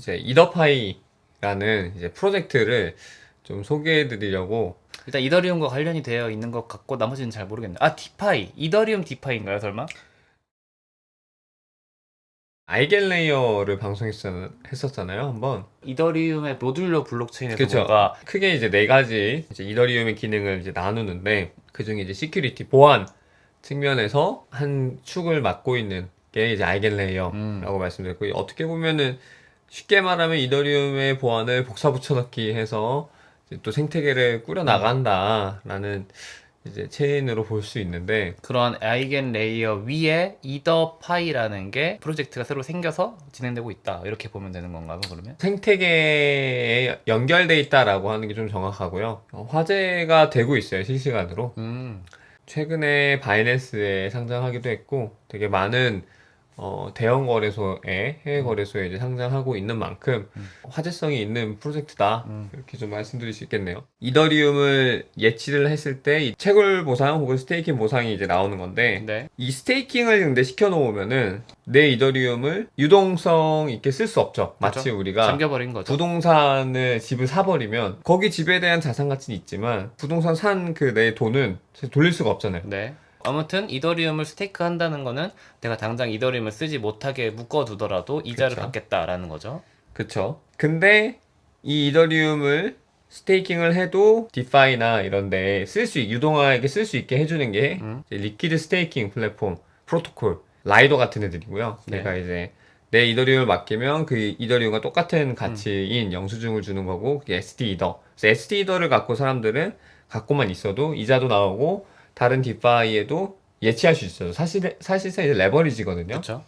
이제 이더파이라는 이제 프로젝트를 좀 소개해 드리려고 일단 이더리움과 관련이 되어 있는 것 같고 나머지는 잘 모르겠네. 아 디파이, 이더리움 디파이인가요 설마? 아이겐레이어를 방송했었잖아요, 한번. 이더리움의 모듈러 블록체인에서 그쵸. 뭔가 크게 이제 네 가지 이제 이더리움의 기능을 이제 나누는데 그 중에 이제 시큐리티 보안 측면에서 한 축을 맡고 있는 게 이제 아이겐레이어라고 음. 말씀드렸고 어떻게 보면은 쉽게 말하면 이더리움의 보안을 복사 붙여넣기 해서 또 생태계를 꾸려 나간다라는 이제 체인으로 볼 수 있는데 그런 아이겐 레이어 위에 이더파이라는 게 프로젝트가 새로 생겨서 진행되고 있다. 이렇게 보면 되는 건가요, 그러면? 생태계에 연결돼 있다라고 하는 게 좀 정확하고요. 어, 화제가 되고 있어요, 실시간으로. 음. 최근에 바이낸스에 상장하기도 했고 되게 많은 어, 대형 거래소에 해외 거래소에 이제 상장하고 있는 만큼 화제성이 있는 프로젝트다 음. 이렇게 좀 말씀드릴 수 있겠네요. 이더리움을 예치를 했을 때 이 채굴 보상 혹은 스테이킹 보상이 이제 나오는 건데 네. 이 스테이킹을 근데 시켜놓으면은 내 이더리움을 유동성 있게 쓸 수 없죠. 마치 그렇죠. 우리가 잠겨버린 거죠. 부동산을 집을 사버리면 거기 집에 대한 자산 가치는 있지만 부동산 산 그 내 돈은 사실 돌릴 수가 없잖아요. 네. 아무튼 이더리움을 스테이크 한다는 거는 내가 당장 이더리움을 쓰지 못하게 묶어두더라도 이자를 그쵸. 받겠다라는 거죠. 그쵸? 근데 이 이더리움을 스테이킹을 해도 디파이나 이런데 쓸 수 유동화에게 쓸 수 있게 해주는 게 음. 이제 리퀴드 스테이킹 플랫폼 프로토콜 라이도 같은 애들이고요. 네. 내가 이제 내 이더리움을 맡기면 그 이더리움과 똑같은 가치인 영수증을 주는 거고 그게 SD 이더. 그래서 SD 이더를 갖고 사람들은 갖고만 있어도 이자도 나오고 다른 디파이에도 예치할 수 있어요. 사실 사실상 이제 레버리지거든요. 그렇죠.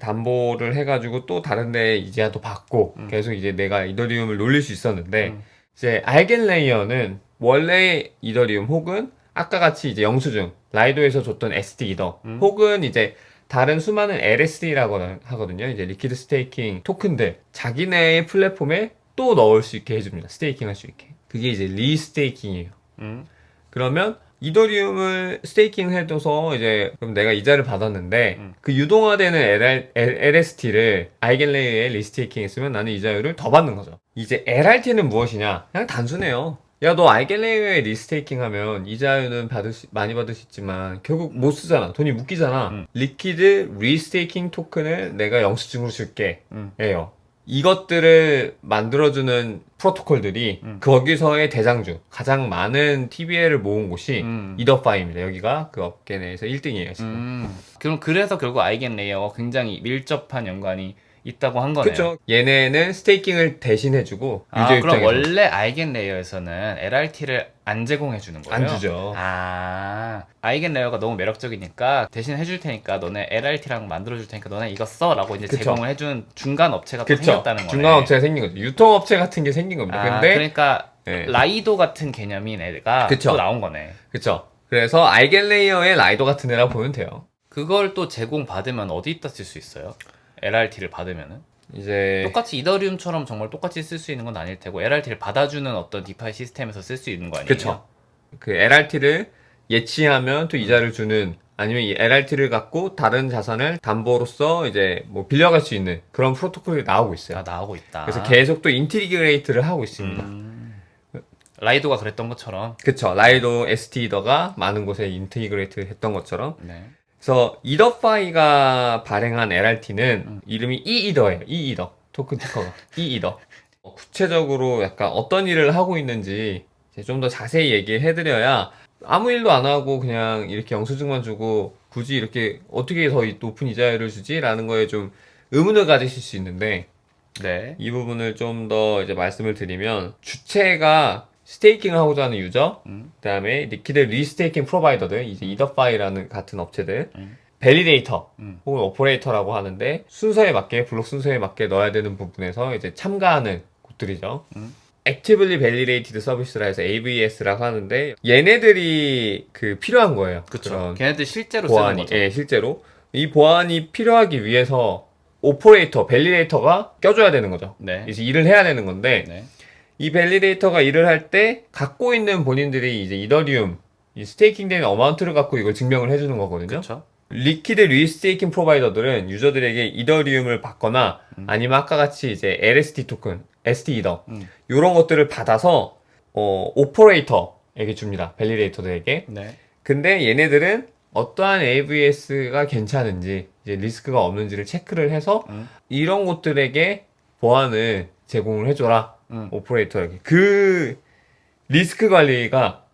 담보를 해가지고 또 다른데 이자도 받고 계속 이제 내가 이더리움을 놀릴 수 있었는데 음. 이제 알겐 레이어는 원래 이더리움 혹은 아까 같이 이제 영수증 라이도에서 줬던 SD 이더 음. 혹은 이제 다른 수많은 LSD라고 하거든요. 이제 리퀴드 스테이킹 토큰들 자기네의 플랫폼에 또 넣을 수 있게 해줍니다. 스테이킹 할 수 있게. 그게 이제 리스테이킹이에요. 음. 그러면 이더리움을 스테이킹 해둬서 이제 그럼 내가 이자를 받았는데 음. 그 유동화되는 LR, LST를 아이겐레이어에 리스테이킹 했으면 나는 이자율을 더 받는 거죠. 이제 LRT는 무엇이냐? 그냥 단순해요. 야, 너 아이겐레이어에 리스테이킹 하면 이자율은 받을 수, 많이 받을 수 있지만 결국 못 쓰잖아. 돈이 묶이잖아. 음. 리퀴드 리스테이킹 토큰을 내가 영수증으로 줄게. 음. 예요. 이것들을 만들어주는 프로토콜들이 음. 거기서의 대장주, 가장 많은 TBL을 모은 곳이 음. 이더파이입니다. 여기가 그 업계 내에서 1등이에요, 지금. 음. 그럼 그래서 결국 아이겐 레이어와 굉장히 밀접한 연관이 있다고 한 거네요. 그쵸. 얘네는 스테이킹을 대신해주고, 아, 유저 그럼 입장에서. 원래 아이겐 레이어에서는 LRT를 안 제공해 주는 거예요? 안 주죠. 아, 아이겐 레이어가 너무 매력적이니까 대신 해줄 테니까 너네 LRT랑 만들어 줄 테니까 너네 이거 써라고 이제 그쵸. 제공을 해준 중간 업체가 또 그쵸. 생겼다는 거네. 중간업체가 생긴 거죠. 유통업체 같은 게 생긴 겁니다. 아, 근데, 그러니까 네. 라이도 같은 개념인 애가 그쵸. 또 나온 거네. 그쵸. 그래서 아이겐레이어의 라이더 같은 애라고 보면 돼요. 그걸 또 제공 받으면 어디다 쓸 수 있어요? LRT를 받으면은 이제, 똑같이 이더리움처럼 정말 똑같이 쓸 수 있는 건 아닐 테고 LRT를 받아주는 어떤 디파이 시스템에서 쓸 수 있는 거 아니에요? 그쵸. 그 LRT를 예치하면 또 이자를 주는 아니면 이 LRT를 갖고 다른 자산을 담보로서 이제 뭐 빌려갈 수 있는 그런 프로토콜이 나오고 있어요. 아 나오고 있다. 그래서 계속 또 인티그레이트를 하고 있습니다. 음, 라이도가 그랬던 것처럼. 그쵸. 라이도 ST더가 많은 곳에 인티그레이트 했던 것처럼. 네. 그래서 이더파이가 발행한 LRT는 이름이 이이더예요. 이이더. 토큰 티커가. 이이더. 어, 구체적으로 약간 어떤 일을 하고 있는지 좀 더 자세히 얘기해드려야 아무 일도 안 하고 그냥 이렇게 영수증만 주고 굳이 이렇게 어떻게 더 높은 이자율을 주지? 라는 거에 좀 의문을 가지실 수 있는데 네. 이 부분을 좀 더 이제 말씀을 드리면 주체가 스테이킹을 하고자 하는 유저, 음. 그다음에 리퀴드 리스테이킹 프로바이더들, 이제 이더파이라는 같은 업체들, 음. 밸리데이터 음. 혹은 오퍼레이터라고 하는데 순서에 맞게 블록 순서에 맞게 넣어야 되는 부분에서 이제 참가하는 곳들이죠. 음. Actively Validated Service라 해서 AVS라고 하는데 얘네들이 그 필요한 거예요. 그런 걔네들 실제로 보안이. 예, 실제로 이 보안이 필요하기 위해서 오퍼레이터, 밸리데이터가 껴줘야 되는 거죠. 네. 이제 일을 해야 되는 건데 네. 이 밸리데이터가 일을 할 때 갖고 있는 본인들이 이제 이더리움 이 스테이킹 되는 어마운트를 갖고 이걸 증명을 해주는 거거든요. 그렇죠. 리퀴드 리스테이킹 프로바이더들은 유저들에게 이더리움을 받거나 아니면 아까 같이 이제 LST 토큰, ST 이더 음. 이런 것들을 받아서 어, 오퍼레이터에게 줍니다. 밸리데이터들에게. 네. 근데 얘네들은 어떠한 AVS가 괜찮은지 이제 리스크가 없는지를 체크를 해서 음. 이런 곳들에게 보안을 제공을 해줘라 음. 오퍼레이터에게 그 리스크 관리가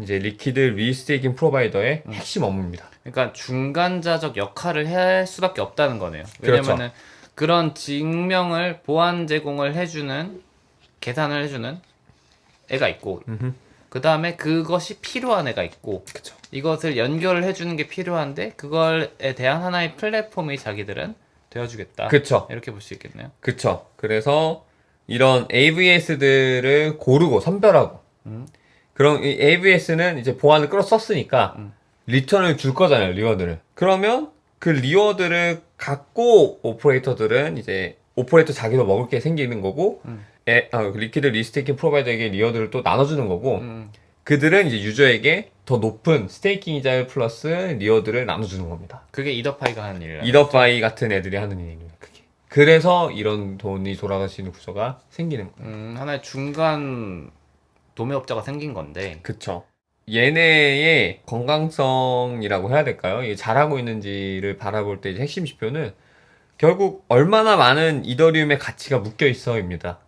이제 리퀴드 리스테이킹 프로바이더의 음. 핵심 업무입니다. 그러니까 중간자적 역할을 할 수밖에 없다는 거네요. 그렇죠. 왜냐면은 그런 증명을 보안 제공을 해주는 계산을 해주는 애가 있고. 그 다음에 그것이 필요한 애가 있고 그쵸. 이것을 연결을 해주는 게 필요한데 그걸에 대한 하나의 플랫폼이 자기들은 되어주겠다. 그쵸. 이렇게 볼 수 있겠네요. 그쵸. 그래서 이런 AVS들을 고르고 선별하고 음. 그럼 이 AVS는 이제 보안을 끌어 썼으니까 음. 리턴을 줄 거잖아요, 리워드를. 그러면 그 리워드를 갖고 오퍼레이터들은 이제 오퍼레이터 자기도 먹을 게 생기는 거고 음. 에, 아, 리퀴드 리스테이킹 프로바이더에게 리워드를 또 나눠주는 거고 음. 그들은 이제 유저에게 더 높은 스테이킹 이자 플러스 리워드를 나눠주는 겁니다. 그게 이더파이가 하는 일이라. 이더파이 같은 애들이 하는 일입니다. 그래서 이런 돈이 돌아갈 수 있는 구조가 생기는 거예요. 음, 하나의 중간 도매업자가 생긴 건데. 그쵸. 얘네의 건강성이라고 해야 될까요? 이게 잘하고 있는지를 바라볼 때 핵심 지표는 결국 얼마나 많은 이더리움의 가치가 묶여 있어입니다.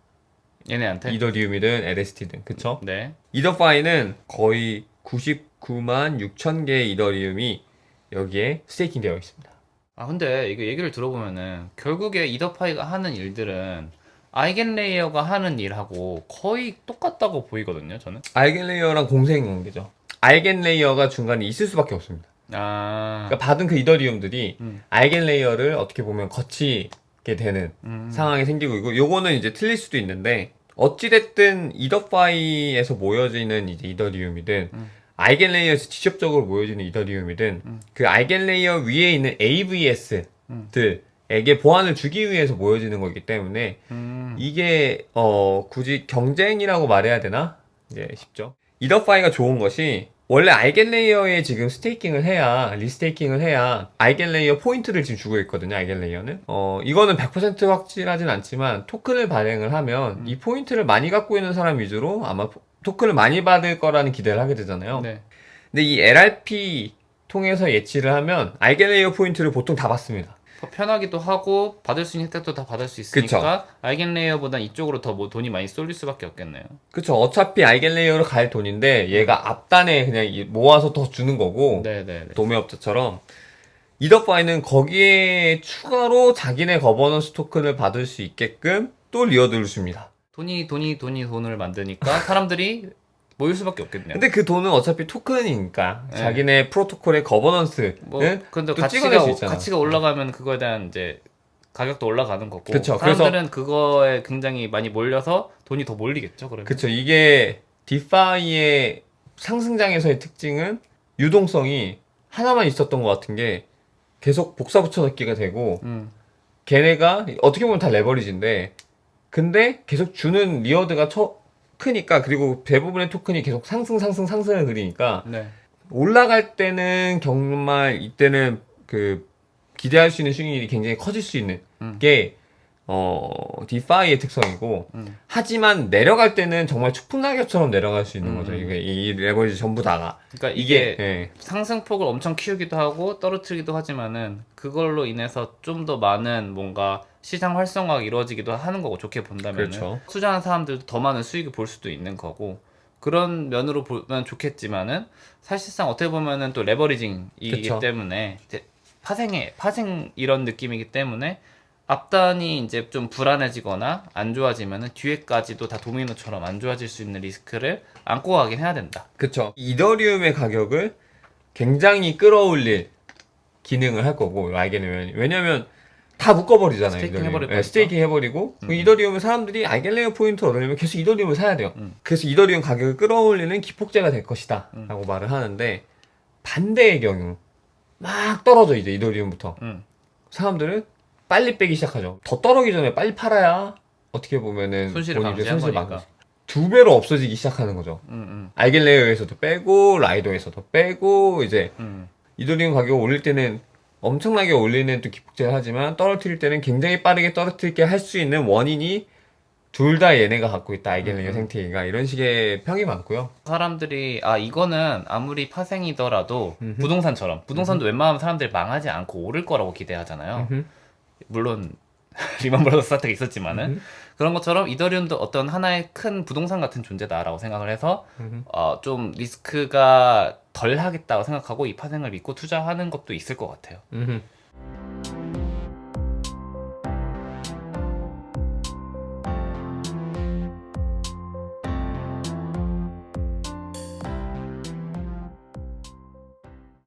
얘네한테. 이더리움이든 LST든 그쵸? 네. 이더파이는 거의 99만 6천 개의 이더리움이 여기에 스테이킹 되어 있습니다. 아 근데 이거 얘기를 들어보면은 결국에 이더파이가 하는 일들은 아이겐레이어가 하는 일하고 거의 똑같다고 보이거든요. 저는. 알겐레이어랑 공생 관계죠. 알겐레이어가 중간에 있을 수밖에 없습니다. 아. 그러니까 받은 그 이더리움들이 음. 알겐레이어를 어떻게 보면 거치게 되는 음. 상황이 생기고 있고 요거는 이제 틀릴 수도 있는데 어찌됐든 이더파이에서 모여지는 이제 이더리움이든 음. 알겐 레이어에서 직접적으로 모여지는 이더리움이든 음. 그 알겐 레이어 위에 있는 AVS들에게 보안을 주기 위해서 모여지는 거기 때문에 음. 이게 어 굳이 경쟁이라고 말해야 되나? 이제 쉽죠. 이더파이가 좋은 것이 원래 알겐 레이어에 지금 스테이킹을 해야 리스테이킹을 해야 알겐 레이어 포인트를 지금 주고 있거든요. 알겐 레이어는 어 이거는 100% 확실하진 않지만 토큰을 발행을 하면 이 포인트를 많이 갖고 있는 사람 위주로 아마 포- 토큰을 많이 받을 거라는 기대를 하게 되잖아요. 네. 근데 이 LRP 통해서 예치를 하면 알겐레이어 포인트를 보통 다 받습니다. 더 편하기도 하고 받을 수 있는 혜택도 다 받을 수 있으니까 아이겐레이어보다 이쪽으로 더 뭐 돈이 많이 쏠릴 수밖에 없겠네요. 그쵸. 어차피 알겐 레이어로 갈 돈인데 얘가 앞단에 그냥 이- 모아서 더 주는 거고 네네. 도매업자처럼 이더파이는 거기에 추가로 자기네 거버넌스 토큰을 받을 수 있게끔 또 리워드를 줍니다. 돈이 돈이 돈이 돈을 만드니까 사람들이 모일 수밖에 없겠네요. 근데 그 돈은 어차피 토큰이니까 네. 자기네 프로토콜의 거버넌스는 뭐 근데 가치가. 가치가 올라가면 그거에 대한 이제 가격도 올라가는 거고 그쵸. 사람들은 그거에 굉장히 많이 몰려서 돈이 더 몰리겠죠. 그러면 그쵸. 이게 디파이의 상승장에서의 특징은 유동성이 하나만 있었던 것 같은 게 계속 복사 붙여넣기가 되고 음, 걔네가 어떻게 보면 다 레버리지인데 근데 계속 주는 리워드가 처, 크니까 그리고 대부분의 토큰이 계속 상승 상승 상승을 그리니까 네. 올라갈 때는 정말 이때는 그 기대할 수 있는 수익률이 굉장히 커질 수 있는 음. 게 어, 디파이의 특성이고 음. 하지만 내려갈 때는 정말 추풍 낙엽처럼 내려갈 수 있는 음. 거죠. 이게 이 레버리지 전부 다가 그러니까 이게 이게 예. 상승폭을 엄청 키우기도 하고 떨어뜨리기도 하지만은 그걸로 인해서 좀 더 많은 뭔가 시장 활성화가 이루어지기도 하는 거고 좋게 본다면 그렇죠. 투자한 사람들도 더 많은 수익을 볼 수도 있는 거고 그런 면으로 보면 좋겠지만은 사실상 어떻게 보면은 또 레버리징이기 그쵸. 때문에 파생의 파생 이런 느낌이기 때문에 앞단이 이제 좀 불안해지거나 안 좋아지면은 뒤에까지도 다 도미노처럼 안 좋아질 수 있는 리스크를 안고 가긴 해야 된다. 그쵸. 이더리움의 가격을 굉장히 끌어올릴 기능을 할 거고, 알게는. 왜냐면, 다 묶어버리잖아요. 스테이킹 이더리움. 해버릴 네, 거니까. 스테이킹 해버리고, 그 음. 이더리움은 사람들이 알겐레이어 포인트를 얻으려면 계속 이더리움을 사야 돼요. 음. 그래서 이더리움 가격을 끌어올리는 기폭제가 될 것이다. 음. 라고 말을 하는데, 반대의 경우, 막 떨어져, 이제 이더리움부터. 음. 사람들은 빨리 빼기 시작하죠. 더 떨어지기 전에 빨리 팔아야, 어떻게 보면은, 손실을 방지한 손실을 거니까. 막을 수- 두 배로 없어지기 시작하는 거죠. 음, 알겐레이어에서도 빼고 라이도에서도 빼고 이제 음, 음. 이더리움 가격 올릴 때는 엄청나게 올리는 또 기폭제를 하지만 떨어뜨릴 때는 굉장히 빠르게 떨어뜨리게 할 수 있는 원인이 둘 다 얘네가 갖고 있다. 알게르니아 생태계가 이런 식의 평이 많고요. 사람들이 아 이거는 아무리 파생이더라도. 부동산처럼 부동산도 웬만하면 사람들이 망하지 않고 오를 거라고 기대하잖아요. 음흠. 물론 리만 브라더스 사태가 있었지만은 음흠. 그런 것처럼 이더리움도 어떤 하나의 큰 부동산 같은 존재다라고 생각을 해서 음흠. 어, 좀 리스크가 덜 하겠다고 생각하고 이 파생을 믿고 투자하는 것도 있을 것 같아요. 음흠.